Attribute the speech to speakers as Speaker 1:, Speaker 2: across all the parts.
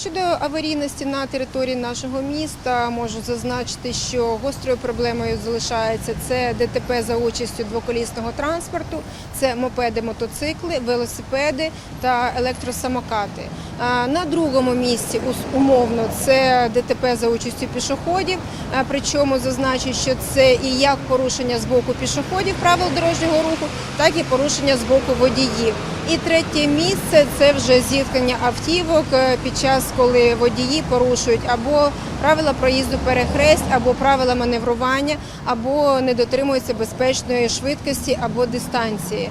Speaker 1: Щодо аварійності на території нашого міста, можу зазначити, що гострою проблемою залишається це ДТП за участю двоколісного транспорту, це мопеди, мотоцикли, велосипеди та електросамокати. На другому місці умовно це ДТП за участю пішоходів. Причому зазначу, що це і як порушення з боку пішоходів правил дорожнього руху, так і порушення з боку водіїв. І третє місце це вже зіткнення автівок е, під час, коли водії порушують або правила проїзду перехрест, або правила маневрування, або не дотримуються безпечної швидкості або дистанції.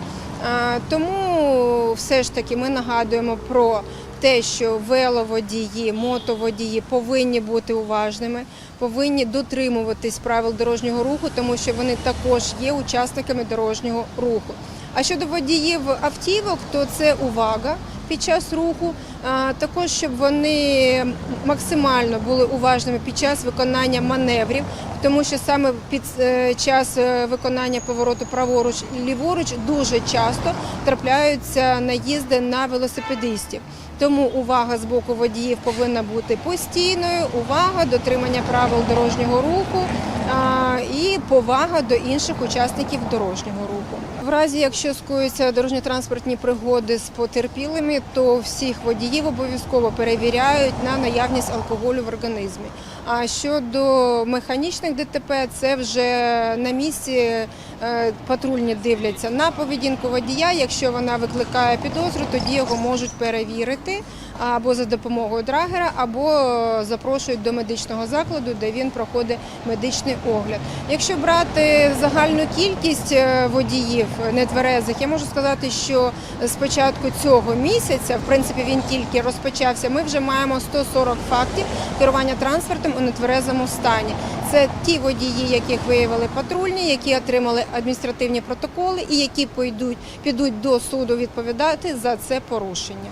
Speaker 1: Тому все ж таки ми нагадуємо про те, що веловодії, мотоводії повинні бути уважними, повинні дотримуватись правил дорожнього руху, тому що вони також є учасниками дорожнього руху. А щодо водіїв автівок, то це увага під час руху. Також щоб вони максимально були уважними під час виконання маневрів, тому що саме під е, час е, виконання повороту праворуч і ліворуч дуже часто трапляються наїзди на велосипедистів. Тому увага з боку водіїв повинна бути постійною, увага, дотримання правил дорожнього руху і повага до інших учасників дорожнього руху. В разі, якщо скоюються дорожньо-транспортні пригоди з потерпілими, то всіх водіїв обов'язково перевіряють на наявність алкоголю в організмі. А щодо механічних ДТП, це вже на місці е, патрульні дивляться на поведінку водія. Якщо вона викликає підозру, тоді його можуть перевірити або за допомогою драгера, або запрошують до медичного закладу, де він проходить медичний огляд. Якщо брати загальну кількість е, водіїв нетверезих, я можу сказати, що з початку цього місяця, в принципі, він тільки розпочався. Ми вже маємо 140 фактів керування транспортом у нетверезому стані. Це ті водії, яких виявили патрульні, які отримали адміністративні протоколи і які підуть, підуть до суду відповідати за це порушення.